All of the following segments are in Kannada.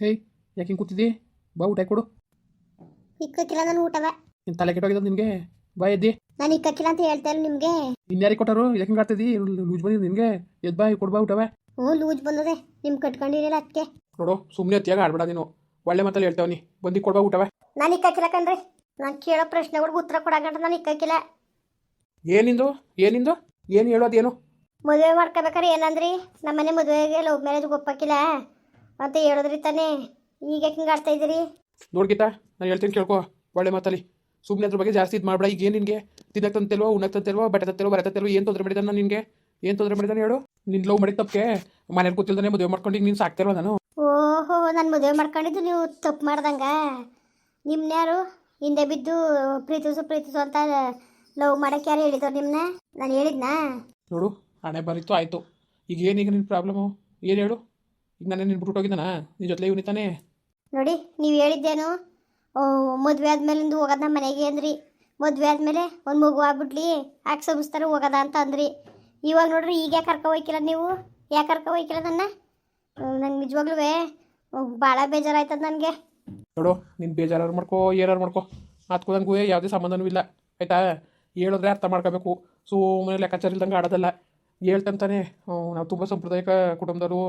ಹೇಯ್ ಯಾಕೆ ಹಿಂಗೆ ಕೂತಿದ್ದಿ ಬಾ ಊಟ ಕೊಡು ಇಕ್ಕಕ್ಕಿಲ್ಲ ನಾನು ಊಟವ. ನಿನ್ ತಲೆ ಕೆಟ್ಟೋಗಿದ್ದ ನಿನಗೆ. ಬಾ ಎದ್ದಿ. ನಾನು ಇಕ್ಕಕ್ಕಿಲ್ಲ ಅಂತ ಹೇಳ್ತಾ ಇಲ್ಲ ನಿಮಗೆ. ಇನ್ಯಾರಿಗೆ ಕೊಟ್ಟರು? ಯಾಕೆ ಹಿಂಗೆ ಆಡ್ತಿದ್ದಿ? ಲೂಜ್ ಬಂದಿದ್ದು ನಿನಗೆ. ಎದ್ ಬಾ ಕೊಡ್ಬಾ ಊಟವ. ಹ್ಞೂ ಲೂಜ್ ಬಂದದೆ. ನಿಮ್ಗೆ ಕಟ್ಕೊಂಡಿರಲಿಲ್ಲ ಅದಕ್ಕೆ ನೋಡು ಸುಮ್ಮನೆ ಅತ್ತಿಯಾಗ ಆಡ್ಬೇಡ ನೀನು. ಒಳ್ಳೆ ಮಾತಲ್ಲಿ ಹೇಳ್ತಾವನಿ ಬಂದಿ ಕೊಡ್ಬಾ ಊಟವ. ನಾನು ಇಕ್ಕಕ್ಕಿಲ್ಲ ಕಣ್ರಿ. ನಾನು ಕೇಳೋ ಪ್ರಶ್ನೆಗಳಿಗೆ ಉತ್ತರ ಕೊಡಕಂಡ್ರೆ ನಾನು ಇಕ್ಕಕ್ಕಿಲ್ಲ ಏನಿಂದು ಏನಿಂದು ಏನು ಹೇಳೋದೇನು ಮದುವೆ ಮಾಡ್ಕೋಬೇಕಾರೆ ಏನಂದ್ರಿ? ನಮ್ಮನೆ ಮದುವೆಗೆ ಲವ್ ಮ್ಯಾರೇಜ್ ಒಪ್ಪಕ್ಕಿಲ್ಲ ಅಂತ ಹೇಳಿದ್ರಿ ತಾನೇ? ಈಗ ಹಿಂಗೆ ಆಡ್ತಾ ಇದ್ದೀರಿ? ನೋಡ್ಗಿತ್ತ ನಾನು ಹೇಳ್ತೀನಿ ಕೇಳ್ಕೊ ಒಳ್ಳೆ ಮಾತಲ್ಲಿ. ಸುಮ್ಮನೆ ಅದ್ರ ಬಗ್ಗೆ ಜಾಸ್ತಿ ಇದು ಮಾಡ್ಬೇಡ ಈಗ ಏನು ನಿನಗೆ? ತಿನ್ನಕ್ಕೆ ತಂತಲ್ವೋ ಉಣ್ಣಕ್ಕೆ ತಂತಲ್ವೋ ಬಟ್ಟೆ ತತ್ತಲ್ವೋ ಬರೆ ಏನ್ ಏನು ತೊಂದರೆ ಮಾಡಿದಾನ ನಿನಗೆ? ಏನು ತೊಂದರೆ ಮಾಡಿದಾನೆ ಹೇಳು? ನಿನ್ನ ಲವ್ ಮಾಡಿದ ತಪ್ಪಕ್ಕೆ ಮನೇಲಿ ಗೊತ್ತಿಲ್ದಾನೆ ಮದುವೆ ಮಾಡ್ಕೊಂಡು ಈಗ ನೀನು ಸಾಕ್ತಿಲ್ವ ನಾನು? ಓಹೋ ನಾನು ಮದುವೆ ಮಾಡ್ಕೊಂಡಿದ್ದು ನೀವು ತಪ್ಪು ಮಾಡ್ದಂಗ. ನಿಮ್ಮನ್ನ ಯಾರು? ಹಿಂದೆ ಬಿದ್ದು ಪ್ರೀತಿಸು ಪ್ರೀತಿಸು ಅಂತ ಲವ್ ಮಾಡಕ್ಕೆ ಯಾರು ಹೇಳಿದ್ರು ನಿಮ್ಮನ್ನ ನಾನು ಹೇಳಿದ್ನಾ? ನೋಡು ಹಣೆ ಬರೀತು ಆಯಿತು. ಈಗ ಏನೀಗ ನಿನ್ನ ಪ್ರಾಬ್ಲಮು ಏನು ಹೇಳು? ಈಗ ನಾನೇ ನಿನ್ನ ಬಿಟ್ಟು ಹೋಗಿದ್ದಾನ ನಿನ್ನ ಜೊತೆ ಇವನಿತಾನೆ ನೋಡಿ ನೀವು ಹೇಳಿದ್ದೇನು ಮದುವೆ ಆದ್ಮೇಲಿಂದ ಹೋಗೋದ ಮನೆಗೆ ಅಂದ್ರಿ. ಮದುವೆ ಆದಮೇಲೆ ಒಂದು ಮಗು ಆಗ್ಬಿಡ್ಲಿ ಯಾಕೆ ಸಮಿಸ್ತಾರೆ ಹೋಗೋದ ಅಂತ ಅಂದ್ರಿ. ಇವಾಗ ನೋಡ್ರಿ ಈಗ ಯಾಕೆ ಕರ್ಕೊ ಹೋಯ್ಕಿಲ್ಲ ನೀವು? ಯಾಕೆ ಕರ್ಕೊ ಹೋಯ್ಕಿಲ್ಲ ನನ್ನ? ನಂಗೆ ನಿಜವಾಗ್ಲೂ ಭಾಳ ಬೇಜಾರಾಯ್ತದ ನನಗೆ. ನೋಡು ನಿನ್ನ ಬೇಜಾರು ಮಾಡ್ಕೋ ಏನಾರು ಮಾಡ್ಕೋ. ಅದಕ್ಕೂ ನನಗೂ ಯಾವುದೇ ಸಂಬಂಧನೂ ಇಲ್ಲ ಆಯ್ತಾ? ಹೇಳಿದ್ರೆ ಅರ್ಥ ಮಾಡ್ಕೋಬೇಕು. ಸುಮ್ಮನೆ ಲೆಕ್ಕಾಚಾರ ಇಲ್ದಂಗೆ ಆಡೋದಲ್ಲ. ಹೇಳ್ತಂತಾನೆ ನಾವು ತುಂಬ ಸಾಂಪ್ರದಾಯಿಕ ಕುಟುಂಬದವರು.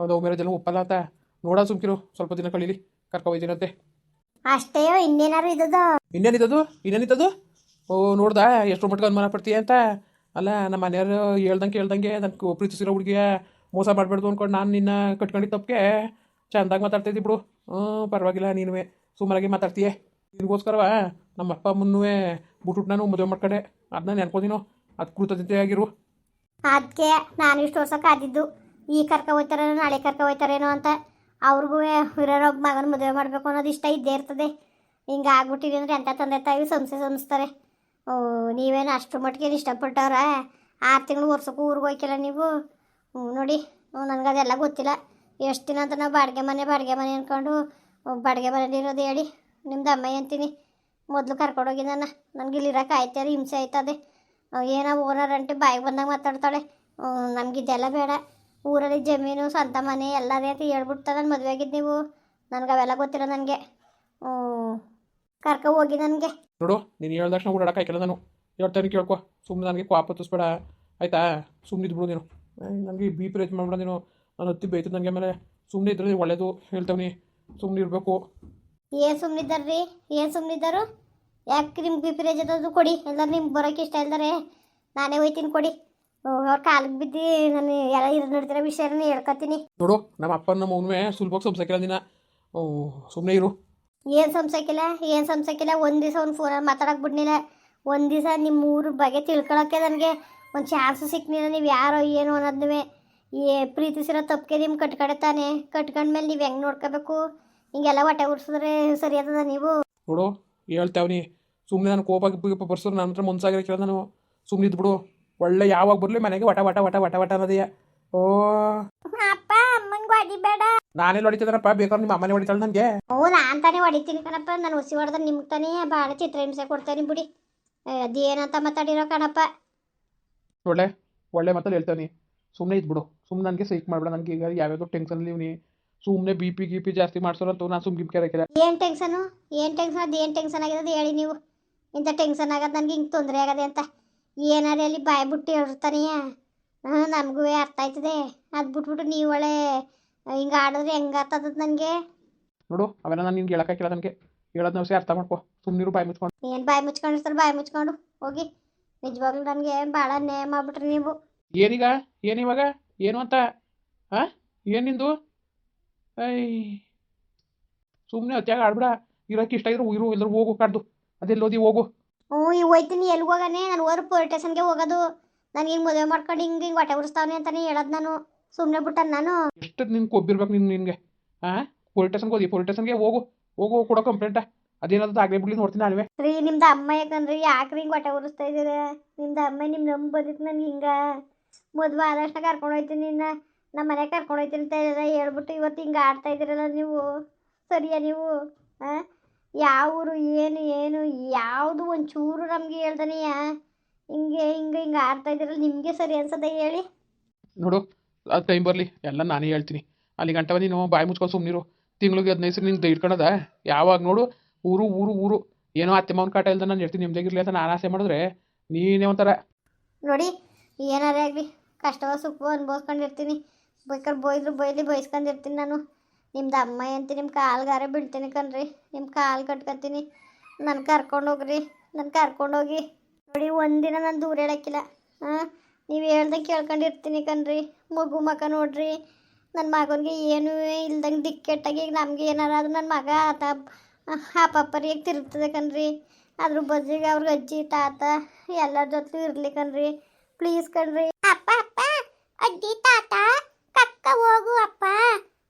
ಲವ್ ಮೇರೆ ಜನ ಒಪ್ಪಲ್ಲ ಅಂತ ನೋಡ ಸುಮ್ಕಿರು. ಸ್ವಲ್ಪ ದಿನ ಕಳೀಲಿ ಕರ್ಕೊ ಅಷ್ಟೇ ಅಷ್ಟೇಯೋ ಇನ್ನೇನಾರು ಇದ್ದದು ಇನ್ನೇನಿದ್ದದು ಇನ್ನೇನಿದ್ದದು ಓ ನೋಡ್ದ ಎಷ್ಟು ಮಟ್ಟಿಗೆ ಅನುಮಾನ ಪಡ್ತೀಯ ಅಂತ. ಅಲ್ಲ ನಮ್ಮ ಮನೆಯವರು ಹೇಳ್ದಂಗೆ ಕೇಳ್ದಂಗೆ ನನಗೆ ಪ್ರೀತಿಸಿರೋ ಹುಡುಗಿಯ ಮೋಸ ಮಾಡಬಾರ್ದು ಅಂದ್ಕೊಂಡು ನಾನು ನಿನ್ನ ಕಟ್ಕೊಂಡಿದ್ದ ತಪ್ಪಿಗೆ ಚಂದಾಗಿ ಮಾತಾಡ್ತಿದ್ದಿ ಬಿಡು. ಹ್ಞೂ ಪರವಾಗಿಲ್ಲ ನೀನು ಸುಮಾರಾಗಿ ಮಾತಾಡ್ತೀಯ. ನಿನಗೋಸ್ಕರವ ನಮ್ಮ ಅಪ್ಪ ಅಮ್ಮನೂ ಬಿಟ್ಬಿಟ್ಟು ನಾನು ಮದುವೆ ಮಾಡ್ಕೊಂಡೆ. ಅದನ್ನ ನೆನ್ಕೋದಿನೋ ಅದು ಕೃತಜ್ಞತೆಯಾಗಿರು ಅದಕ್ಕೆ ನಾನು ಇಷ್ಟು ವರ್ಷ ಕಾದಿದ್ದು ಈ ಕರ್ಕ ಹೋಯ್ತಾರೇನೋ, ನಾಳೆ ಕರ್ಕ ಹೋಯ್ತಾರೇನೋ ಅಂತ ಅವ್ರಿಗೂ ಇರೋ ಮಗನ ಮದುವೆ ಮಾಡಬೇಕು ಅನ್ನೋದು ಇಷ್ಟ ಇದ್ದೇ ಇರ್ತದೆ. ಹಿಂಗೆ ಆಗ್ಬಿಟ್ಟಿದೆ ಅಂದರೆ ಎಂಥ ತಂದೆ ತಾಯಿ ಸಂಸ್ಥೆ ಸಂಸ್ತಾರೆ. ಓ, ನೀವೇನು ಅಷ್ಟು ಮಟ್ಟಿಗೆ ಇಷ್ಟಪಟ್ಟವ್ರ? ಆರು ತಿಂಗಳು ವರ್ಷಕ್ಕೂ ಊರಿಗೆ ಹೋಯ್ಕಿಲ್ಲ ನೀವು? ಹ್ಞೂ ನೋಡಿ ನನಗೆ ಅದೆಲ್ಲ ಗೊತ್ತಿಲ್ಲ. ಎಷ್ಟು ದಿನ ಅಂತ ನಾವು ಬಾಡಿಗೆ ಮನೆ ಬಾಡಿಗೆ ಮನೆ ಅಂದ್ಕೊಂಡು ಬಾಡಿಗೆ ಮನೇಲಿರೋದು ಹೇಳಿ. ನಿಮ್ದು ಅಮ್ಮ ಅಂತೀನಿ ಮೊದಲು ಕರ್ಕೊಂಡೋಗಿ ನನ್ನ. ನನಗೆ ಇಲ್ಲಿ ಇರೋಕೆ ಆಯ್ತಾರೆ ಹಿಂಸೆ ಆಯ್ತದೆ ಏನೋ ಓನರ್ ಅಂಟಿ ಬಾಯಿಗೆ ಬಂದಾಗ ಮಾತಾಡ್ತಾಳೆ? ನಮಗಿದೆಲ್ಲ ಬೇಡ. ಊರಲ್ಲಿ ಜಮೀನು ಸ್ವಂತ ಮನೆ ಎಲ್ಲ ರೀತಿ ಹೇಳ್ಬಿಡ್ತಾ ನಾನು ಮದುವೆ ಆಗಿದ್ದು ನೀವು. ನನಗೆ ಅವೆಲ್ಲ ಗೊತ್ತಿಲ್ಲ ನನಗೆ. ಕರ್ಕ ಹೋಗಿ ನನಗೆ. ನೋಡು ನೀನು ಹೇಳಿದ ತಕ್ಷಣ ಓಡಾಡಕ್ಕಾಯ್ಕಲ್ಲ ನಾನು. ಹೇಳ್ತಾನೆ ಕೇಳ್ಕೊ. ಸುಮ್ಮನೆ ನನಗೆ ಕ್ವಾಪ ತುಸ್ಬೇಡ ಆಯಿತಾ? ಸುಮ್ಮನೆ ಇದ್ಬಿಡು ನೀನು. ನನಗೆ ಬಿ ಪಿ ರೇಜ್ ಮಾಡ್ಬೇಡ ನೀನು. ನಾನು ಹತ್ತಿ ಬೈತು ನನಗೆ ಆಮೇಲೆ. ಸುಮ್ಮನೆ ಇದ್ರೆ ಒಳ್ಳೇದು ಹೇಳ್ತಾವ್ನಿ. ಸುಮ್ಮನೆ ಇರಬೇಕು. ಏನು ಸುಮ್ಮನಿದ್ದಾರ್ರಿ ಏನು ಇದ್ದಾರು? ಯಾಕೆ ನಿಮ್ಗೆ ಬಿ ಪಿ ರೇಜದು ಕೊಡಿ. ಎಲ್ಲರೂ ನಿಮ್ಗೆ ಬರೋಕೆ ಇಷ್ಟ ಇಲ್ದಾರೆ. ನಾನೇ ಹೋಯ್ತೀನಿ ಕೊಡಿ. ಅವ್ರ ಕಾಲಕ್ಕೆ ಬಿದ್ದು ನಾನು ಎಲ್ಲ ಇದು ನಡ್ದಿರೋ ವಿಷಯನ ಹೇಳ್ಕೊತೀನಿ. ನೋಡು ನಮ್ಮ ಅಪ್ಪ ನಮ್ಮ ಅವನುವೆ ಸುಲಭವಾಗಿ ಸಂಸಕ್ಕಿಲ್ಲ ದಿನ ಸುಮ್ಮನೆ ಇರು. ಏನು ಸಂಸಕ್ಕಿಲ್ಲ ಏನು ಸಂಸಕ್ಕಿಲ್ಲ ಒಂದು ದಿವಸ ಅವ್ನ ಫೋನಲ್ಲಿ ಮಾತಾಡಕ್ಕೆ ಬಿಡ್ನಿಲ್ಲ. ಒಂದು ದಿವಸ ನಿಮ್ಮ ಊರ ಬಗ್ಗೆ ತಿಳ್ಕೊಳಕ್ಕೆ ನನಗೆ ಒಂದು ಚಾನ್ಸ್ ಸಿಕ್ನಿಲ್ಲ ನೀವು ಯಾರೋ ಏನು ಅನ್ನೋದನ್ನೇ ಏ ಪ್ರೀತಿಸಿರೋ ತಪ್ಪಿಗೆ ನಿಮ್ಮ ಕಟ್ಕಡೆ ತಾನೆ. ಕಟ್ಕೊಂಡ್ಮೇಲೆ ನೀವು ಹೆಂಗೆ ನೋಡ್ಕೋಬೇಕು? ಹಿಂಗೆಲ್ಲ ಹೊಟ್ಟೆ ಉರ್ಸಿದ್ರೆ ಸರಿ ಆಗ್ತದ ನೀವು? ನೋಡು ಹೇಳ್ತಾವ್ನಿ ಸುಮ್ಮನೆ ನಾನು ಕೋಪ ಗಿಪ್ಪ ನನ್ನ ಹತ್ರ ಮುನ್ಸಾಗಿರಕ್ಕಿಲ್ಲ ನಾನು. ಸುಮ್ಮನೆ ಇದ್ಬಿಡು. ಒಳ್ಳೆ ಯಾವಾಗ ಬರ್ಲಿ ಮನೆಗೆ ವಟ ವಟ ವಟ ವಟ ವಟ ಅನ್ನೋದೆಯ ಓ. ಅಪ್ಪ ಅಮ್ಮನಿಗೆ ಹೊಡಿಬೇಡ ನಾನೇ ಹೊಡಿತಿದ್ರಪ್ಪ ಬೇಕಾದ್ರೆ ನಿಮ್ಮ ಅಮ್ಮನೇ ಹೊಡಿತಾಳೆ ನನಗೆ. ಓ ನಾನು ತಾನೇ ಹೊಡಿತೀನಿ ಕಣಪ್ಪ. ನಾನು ಹುಸಿ ಹೊಡೆದ್ರೆ ನಿಮ್ಗೆ ತಾನೇ ಭಾಳ ಚಿತ್ರಹಿಂಸೆ ಕೊಡ್ತೇನೆ ಬಿಡಿ. ಅದೇನಂತ ಮಾತಾಡಿರೋ ಕಣಪ್ಪ. ಒಳ್ಳೆ ಒಳ್ಳೆ ಮಾತಲ್ಲಿ ಹೇಳ್ತಾನೆ ಸುಮ್ಮನೆ ಇದ್ಬಿಡು ಸುಮ್ಮನೆ ನನಗೆ ಸೈಕ್ ಮಾಡಬೇಡ. ನನಗೆ ಈಗ ಯಾವ್ಯಾವುದೋ ಟೆನ್ಷನಲ್ಲಿ ನೀವು ಸುಮ್ಮನೆ ಬಿ ಪಿ ಗಿ ಪಿ ಜಾಸ್ತಿ ಮಾಡ್ಸೋರಂತ ನಾನು ಸುಮ್ಮನೆ ಗಿಮ್ ಕೇಳಕ್ಕಿಲ್ಲ ಏನು ಟೆನ್ಷನು ಏನು ಟೆನ್ಷನ್ ಅದು ಏನು ಟೆನ್ಷನ್ ಆಗಿದೆ ಹೇಳಿ ನೀವು. ಇಂಥ ಟೆನ್ಷನ್ ಆಗೋದು ನನಗೆ ಹಿಂಗೆ ತೊಂದರೆ ಆಗದೆ ಅಂತ. ಏನಾರು ಅಲ್ಲಿ ಬಾಯಿ ಬಿಟ್ಟು ಹೇಳಿರ್ತಾನೆಯ ಹಾಂ ನನಗೂ ಅರ್ಥ ಆಯ್ತದೆ. ಅದು ಬಿಟ್ಬಿಟ್ಟು ನೀವು ಒಳ್ಳೆ ಹಿಂಗೆ ಆಡಿದ್ರೆ ಹೆಂಗಾತದ ಆಗ್ತದ ನನಗೆ? ನೋಡು ಅವೆಲ್ಲ ನಾನು ನಿನ್ಗೆ ಹೇಳಕ್ಕಾಗಿಲ್ಲ ನನಗೆ. ಹೇಳೋದು ನಾವು ಅರ್ಥ ಮಾಡ್ಕೊ. ಸುಮ್ಮನಿರು ಬಾಯಿ ಮುಚ್ಕೊಂಡು. ಏನು ಬಾಯಿ ಮುಚ್ಕೊಂಡಿರ್ತಾರೆ ಬಾಯಿ ಮುಚ್ಕೊಂಡು. ಹೋಗಿ. ನಿಜವಾಗ್ಲೂ ನನಗೆ ಭಾಳ ನ್ಯಾಯ ಮಾಡಿಬಿಟ್ರಿ ನೀವು. ಏನೀಗ? ಏನಿವಾಗ ಏನು ಅಂತ? ಹಾಂ ಏನು ನಿಂದು? ಐ. ಸುಮ್ಮನೆ ಅತ್ಯಾಗ ಆಡ್ಬಿಡ. ಇರೋಕ್ಕೆ ಇಷ್ಟ ಇದ್ರು ಇರು ಎಲ್ಲರೂ ಹೋಗು ಕಾಡ್ದು ಅದೆಲ್ಲೋದಿ ಹೋಗು. ಹ್ಞೂ ಈಗ ಹೋಯ್ತೀನಿ ಎಲ್ಲಿಗೆ ಹೋಗಾನೆ? ನಾನು ಹೋದ್ರೆ ಪೊಲೀಸ್ ಸ್ಟೇಷನ್ಗೆ ಹೋಗೋದು. ನನಗೆ ಹಿಂಗೆ ಮದುವೆ ಮಾಡ್ಕೊಂಡು ಹಿಂಗೆ ಹಿಂಗೆ ಹೊಟ್ಟೆ ಉರಿಸ್ತಾವನೆ ಅಂತಾನೆ ಹೇಳೋದು ನಾನು. ಸುಮ್ಮನೆ ಬಿಟ್ಟ ನಾನು. ಎಷ್ಟು ನಿನ್ಗೆ ಕೊಬ್ಬಿರ್ಬೇಕು ನಿನ್ ನಿಂಗೆ ಹಾಂ ಪೊಲೀಸ್ ಸ್ಟೇಷನ್ಗೆ ಹೋದಿ ಪೊಲೀಸ್ ಸ್ಟೇಷನ್ಗೆ ಹೋಗು. ಹೋಗು ಕೊಡೋ ಕಂಪ್ಲೇಂಟ ಅದೇನಾದ್ರು ಆಗಲೇ ಬಿಡ್ಲಿ ನೋಡ್ತೀನಿ ನಾನುವೆ ರೀ ನಿಮ್ದು ಅಮ್ಮ ಯಾಕಂದ್ರೆ? ಯಾಕ್ರಿ ಹಿಂಗೆ ಹೊಟ್ಟೆ ಉರಿಸ್ತಾ ಇದ್ದೀರ? ನಿಮ್ದು ಅಮ್ಮ ನಿಮ್ಮ ನಂಬ ಬಂದಿತ್ತು ನನಗೆ ಹಿಂಗೆ. ಮದುವೆ ಆದಷ್ಟು ಕರ್ಕೊಂಡು ಹೋಯ್ತೀನಿ ನಿನ್ನ. ನಮ್ಮ ಮನೆಗೆ ಕರ್ಕೊಂಡು ಹೋಯ್ತೀನಿ ಅಂತ ಹೇಳಿದ್ರೆ ಹೇಳ್ಬಿಟ್ಟು ಇವತ್ತು ಹಿಂಗೆ ಆಡ್ತಾ ಇದ್ದೀರಲ್ಲ ನೀವು. ಸರಿಯಾ ನೀವು? ಹಾಂ ಯಾವ ಊರು ಏನು ಏನು ಯಾವುದು ಒಂಚೂರು ನಮಗೆ ಹೇಳ್ದಾನೆಯಾ ಹಿಂಗೆ ಹಿಂಗೆ ಹಿಂಗೆ ಆಡ್ತಾ ಇದ್ದೀರಲ್ಲ ನಿಮಗೆ ಸರಿ ಅನ್ಸದೆ ಹೇಳಿ. ನೋಡು ಅದು ಟೈಮ್ ಬರಲಿ ಎಲ್ಲ ನಾನೇ ಹೇಳ್ತೀನಿ. ಅಲ್ಲಿ ಗಂಟವ ನೀನು ಬಾಯಿ ಮುಚ್ಕೊಂಡು ಸುಮ್ಮನಿರು ತಿಂಗಳಿಗೆ ಹದಿನೈದು ಸರಿ ನಿಂಗೆ ಇಟ್ಕೊಳದ ಯಾವಾಗ ನೋಡು ಊರು ಊರು ಊರು. ಏನೋ ಅತ್ತೆ ಮಾವನ ಕಾಟ ಇಲ್ದ ನಾನು ಇರ್ತೀನಿ ನಿಮ್ದಾಗಿರ್ಲಿ ಅಂತ ನಾನು ಆಸೆ ಮಾಡಿದ್ರೆ ನೀನೇ ಒಂಥರ. ನೋಡಿ ಏನಾರೇ ಆಗಲಿ ಕಷ್ಟವ ಸುಖವ ಅನ್ಭವಿಸ್ಕೊಂಡಿರ್ತೀನಿ. ಬೇಕಾದ್ರೆ ಬೈದ್ರು ಬೈಲಿ ಬೈಸ್ಕೊಂಡಿರ್ತೀನಿ ನಾನು. ನಿಮ್ದು ಅಮ್ಮ ಅಂತ ನಿಮ್ಮ ಕಾಲ್ಗಾರ ಬೀಳ್ತೀನಿ ಕಣ್ರಿ. ನಿಮ್ಮ ಕಾಲು ಕಟ್ಕೊತೀನಿ. ನನ್ನ ಕರ್ಕೊಂಡು ಹೋಗ್ರಿ. ನನ್ನ ಕರ್ಕೊಂಡೋಗಿ ನೋಡಿ, ಒಂದಿನ ನಾನು ದೂರ ಹೇಳಕ್ಕಿಲ್ಲ ಹಾಂ, ನೀವು ಹೇಳ್ದಂಗೆ ಕೇಳ್ಕೊಂಡಿರ್ತೀನಿ ಕಣ್ರಿ. ಮಗು ಮಗ ನೋಡ್ರಿ. ನನ್ನ ಮಗನಿಗೆ ಏನೂ ಇಲ್ದಂಗೆ ದಿಕ್ಕೆಟ್ಟಾಗಿ ಈಗ ನಮಗೆ ಏನಾರ ಅದು ನನ್ನ ಮಗ, ಆತ ಹಾಪಪ್ಪರಿಗೆ ತಿರುಗ್ತದೆ ಕಣ್ರಿ. ಅದ್ರ ಬಜ್ಜಿಗೆ ಅವ್ರಿಗೆ ಅಜ್ಜಿ, ತಾತ ಎಲ್ಲರ ಜೊತೆ ಇರ್ಲಿ ಕಣ್ರಿ. ಪ್ಲೀಸ್ ಕಣ್ರಿ. ಅಪ್ಪ ಅಪ್ಪ, ಅಜ್ಜಿ, ತಾತ ಕಕ್ಕ ಹೋಗು ಅಪ್ಪ.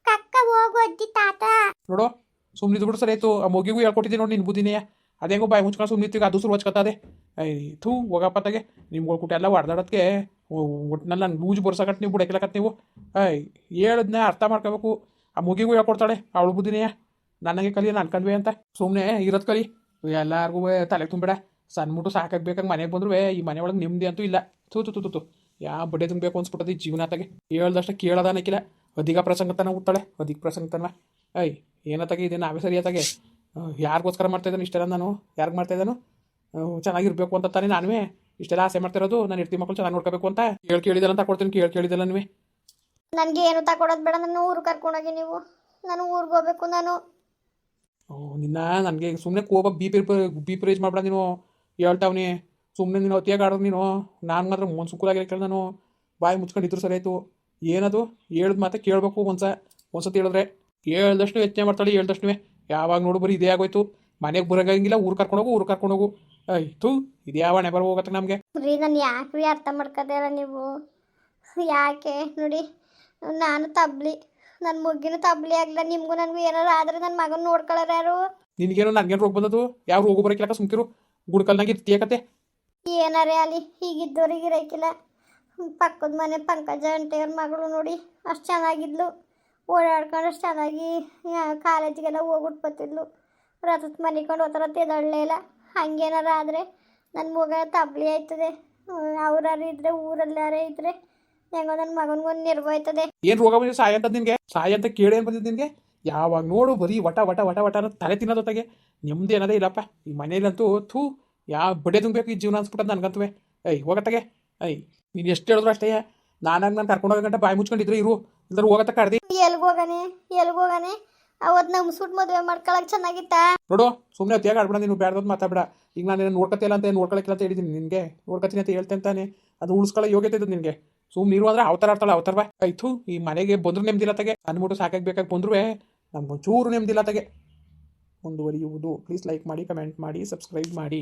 ಕಕ್ಕ ಹೋಗು ಅಜ್ಜಿ ತಾತ. ನೋಡು ಸುಮ್ಮನಿದ್ದು ಬಿಡು ಸರಿ ಆಯ್ತು. ಆ ಮಗಿಗೂ ಹೇಳ್ಕೊಟ್ಟಿದ್ದೀನಿ ನೋಡಿ ನಿನ್ನ ಬುದ್ಧಿನೇ. ಅದೇಂಗೋ ಬಾಯಿ ಮುಚ್ಕೊಂಡು ಸುಮ್ಮನಿತ್ತೀಗ ಅದು ಸುರು ಹಚ್ಕತ್ತದೆ ಐ ಥೂ, ಹೋಗಪ್ಪ ತಗೆ. ನಿಮ್ಗಳು ಕುಟ ಎಲ್ಲ ಹೊಡೆದಾಡೋದಕ್ಕೆ ಒಟ್ಟಿನಲ್ಲಿ ನಾನು ಲೂಜ್ ಬರ್ಸಕಟ್ಟು ನೀವು ಬಿಡಕ್ಕಿಲ್ಲಕತ್ ನೀವು. ಐ ಹೇಳದ್ನ ಅರ್ಥ ಮಾಡ್ಕೋಬೇಕು. ಆ ಮುಗಿಗೂ ಹೇಳ್ಕೊಡ್ತಾಳೆ, ಅವಳು ಬುದ್ಧಿನೇ. ನನಗೆ ಕಲಿ ನಾನು ಕಲ್ವೆ ಅಂತ. ಸುಮ್ಮನೆ ಇರೋದು ಕಲಿ. ಎಲ್ಲಾರ್ಗೂ ತಲೆಗೆ ತುಂಬಿಡ ಸಣ್ಣ ಮುಟ್ಟು ಸಾಕಾಗ್ಬೇಕಂಗೆ ಮನೆಗೆ ಬಂದ್ರು ಈ ಮನೆ ಒಳಗೆ ನೆಮ್ಮದಿ ಅಂತೂ ಇಲ್ಲ. ತೂ ತು ತು ತು ಯಾವ ಬಡ್ಡೆ ತುಂಬಬೇಕು ಅನ್ಸ್ಬಿಟ್ಟದ ಈ ಜೀವನ ತಗೆ. ಕೇಳೋದನಕ್ಕಿಲ್ಲ ಅಧಿಕ ಪ್ರಸಂಗತನ ಹುಟ್ಟಾಳೆ ಅಧಿಕ ಪ್ರಸಂಗತನ. ಐ ಏನತ್ತಾಗೆ ಇದೆ ನಾವೇ ಸರಿಯಾತಾಗೆ ಯಾರಿಗೋಸ್ಕರ ಮಾಡ್ತಾ ಇದ್ದಾನೆ ಇಷ್ಟೆಲ್ಲ ನಾನು? ಯಾರಿಗೆ ಮಾಡ್ತಾ ಇದ್ದಾನು? ಚೆನ್ನಾಗಿರ್ಬೇಕು ಅಂತ ತಾನೇ ನಾನು ಇಷ್ಟೆಲ್ಲ ಆಸೆ ಮಾಡ್ತಿರೋದು ನಾನು ಇರ್ತಿ ಮಕ್ಕಳು ಚೆನ್ನಾಗಿ ನೋಡ್ಕೋಬೇಕು ಅಂತ. ಕೇಳಿ ಕೇಳಿದಲ್ಲ ಅಂತ ಕೊಡ್ತೀನಿ ಕೇಳಿ ಕೇಳಿದಲ್ಲ ನೀವೇ ನನಗೆ ಏನು ತಗೊಳೋದು ಬೇಡ ನನ್ನ ಊರು ಕರ್ಕೊಂಡೋಗಿ ನೀವು. ನಾನು ಊರಿಗೆ ಹೋಗ್ಬೇಕು ನಾನು. ಓ, ನಿನ್ನ ನನಗೆ ಸುಮ್ಮನೆ ಕೋಪ B P B P raise ಮಾಡ್ಬೇಡ ನೀನು. ಹೇಳ್ತಾವ್ನಿ ಸುಮ್ಮನೆ ನೀನು ಅತಿಯಾಗಿ ಆಡೋದು ನೀನು. ನಾನು ಮಾತ್ರ ಒಂದು ಸುಕ್ಕುಲಾಗಿ ಕೇಳಿ ನಾನು. ಬಾಯಿ ಮುಚ್ಕೊಂಡಿದ್ರು ಸರಿ ಆಯಿತು. ಏನದು? ಹೇಳಿದ ಮಾತೆ ಕೇಳಬೇಕು ಒಂದ್ಸ. ಒಂದ್ಸತಿ ಹೇಳಿದ್ರೆ ಹೇಳ್ದಷ್ಟು ಯೋಚನೆ ಮಾಡ್ತಾಳೆ ಹೇಳ್ದಷ್ಟು ಯಾವಾಗ ನೋಡು ಬರೀ ಇದೇ ಆಗೋಯ್ತು. ಮನೆಗೆ ಬರೋಂಗಿಲ್ಲ ಊರು ಕರ್ಕೊಂಡೋಗು ಊರು ಕರ್ಕೊಂಡೋಗು ಆಯ್ತು ಇದು ಯಾವ ಹಣೆ ಬರೋ ಹೋಗತ್ತೆ ನಮಗೆ. ರೀ ನಾನು ಯಾಕೆ ಅರ್ಥ ಮಾಡ್ಕೋತೀರ ನೀವು? ಯಾಕೆ? ನೋಡಿ ನಾನು ತಬ್ಲಿ. ನನ್ನ ಮುಗ್ಗಿನ ತಬ್ಲಿ ಆಗಲ್ಲ ನಿಮಗೂ ನನಗೂ ಏನಾರು ಆದರೆ ನನ್ನ ಮಗನ ನೋಡ್ಕೊಳ್ಳೋರು ಯಾರು? ನಿನಗೇನೋ ನನಗೇನು ರೋಗ ಬಂದದು ಯಾವ ರೋಗ ಬರೋಕಿಲ್ಲ ಸುಮ್ಕಿರು. ಗುಡ್ಕಲ್ನಾಗ ಇರ್ತೀಯ ಕತೆ? ಏನಾರೇ ಅಲ್ಲಿ? ಹೀಗಿದ್ದವ್ರಿಗೆ ಇರೋಕ್ಕಿಲ್ಲ ಪಕ್ಕದ ಮನೆ ಪಂಕಜ ಅಂಟೆಯವ್ರ ಮಗಳು ನೋಡಿ ಅಷ್ಟು ಚೆನ್ನಾಗಿದ್ಲು. ಓಡಾಡ್ಕೊಂಡು ಅಷ್ಟು ಚೆನ್ನಾಗಿ ಕಾಲೇಜಿಗೆಲ್ಲ ಹೋಗ್ಬಿಟ್ಟು ಬರ್ತಿದ್ಲು. ರಥದ ಮನಿಕೊಂಡು ಹೋಗ್ತಾರ ತಿದಳ್ಲೇ ಇಲ್ಲ. ಹಂಗೇನಾರ ಆದರೆ ನನ್ನ ಮಗ ತಬ್ಲಿ ಆಯ್ತದೆ. ಅವ್ರಾರು ಇದ್ರೆ, ಊರಲ್ಲಾರೇ ಇದ್ರೆ ಹೆಂಗೋ ನನ್ನ ಮಗನಿಗೊಂದು ನಿರ್ವಹಿತದೆ ಏನು ರೋಗ ಬಂದಿದೆ ಸಾಯ ಅಂತ ನಿನಗೆ? ಸಾಯ ಅಂತ ಕೇಳಿ ಏನು ಬಂದಿದ್ದು ನಿನಗೆ? ಯಾವಾಗ ನೋಡು ಬರೀ ವಟ ವಟ ವಟ ವಟ ಅನ್ನೋ ತಲೆ ತಿನ್ನೋದೊತ್ತಾಗೆ ನಿಮ್ದು ಏನದೇ ಇಲ್ಲಪ್ಪ. ಈ ಮನೇಲಂತೂ ಥೂ ಯಾವ ಬಡ್ಡೆ ತುಂಬಬೇಕು ಈ ಜೀವನ ಅನ್ಸ್ಬಿಟ್ಟದ ನನಗಂತುವೆ. ಏಯ್ ಹೋಗತ್ತಗೆ ಐ ನೀನು ಎಷ್ಟು ಹೇಳಿದ್ರು ಅಷ್ಟೇ. ನಾನಾಗ ನಾನು ಕರ್ಕೊಂಡು ಗಂಟ ಬಾಯಿ ಮುಚ್ಕೊಂಡಿದ್ರೆ ಇರು. ಇಲ್ದ್ರೆ ಹೋಗತ್ತ ಕಡ್ದಿ ಎಲ್ಗೋಗಾನೆ ಎಲ್ಗೋಗಾನೆ. ಅವತ್ತು ನಮ್ಮ ಸುಟ್ಟು ಮದುವೆ ಮಾಡ್ಕೊಳಕ್ಕೆ ಚೆನ್ನಾಗಿತ್ತ? ನೋಡು ಸುಮ್ಮನೆ ಅತಿಯಾಗಿ ಆಡ್ಬಿಡ ನೀನು ಬೇಡ ಮಾತಾಡ ಈಗ ನಾನು ನೋಡ್ಕೊತಿಲ್ಲ ಅಂತ ನೋಡ್ಕೊಳಕ್ಕಿಲ್ಲ ಅಂತ ಹೇಳಿದ್ದೀನಿ ನಿನಗೆ. ನೋಡ್ಕೊತೀನಿ ಅಂತ ಹೇಳ್ತೇನೆ ತಾನೆ ಅದು ಉಳಿಸ್ಕೊಳ್ಳೋ ಯೋಗ್ಯತೆ ಇದ್ದು ನಿನಗೆ. ಸುಮ್ಮನೆ ಇರು ಅಂದ್ರೆ ಅವತಾರ ಆಡ್ತಾಳೆ ಅವತಾರ ಬಾ. ಆಯ್ತು ಈ ಮನೆಗೆ ಬಂದ್ರು ನೆಮ್ಮದಿಲ್ಲ ತಗೆ. ಅಂದ್ಬಿಟ್ಟು ಸಾಕಾಗಿ ಬೇಕಾಗಿ ಬಂದ್ರು ಒಂಚೂರು ನೆಮ್ಮದಿಲ್ಲ ತಗೆ. ಮುಂದುವರಿಯುವುದು. ಪ್ಲೀಸ್ ಲೈಕ್ ಮಾಡಿ ಕಮೆಂಟ್ ಮಾಡಿ ಸಬ್ಸ್ಕ್ರೈಬ್ ಮಾಡಿ.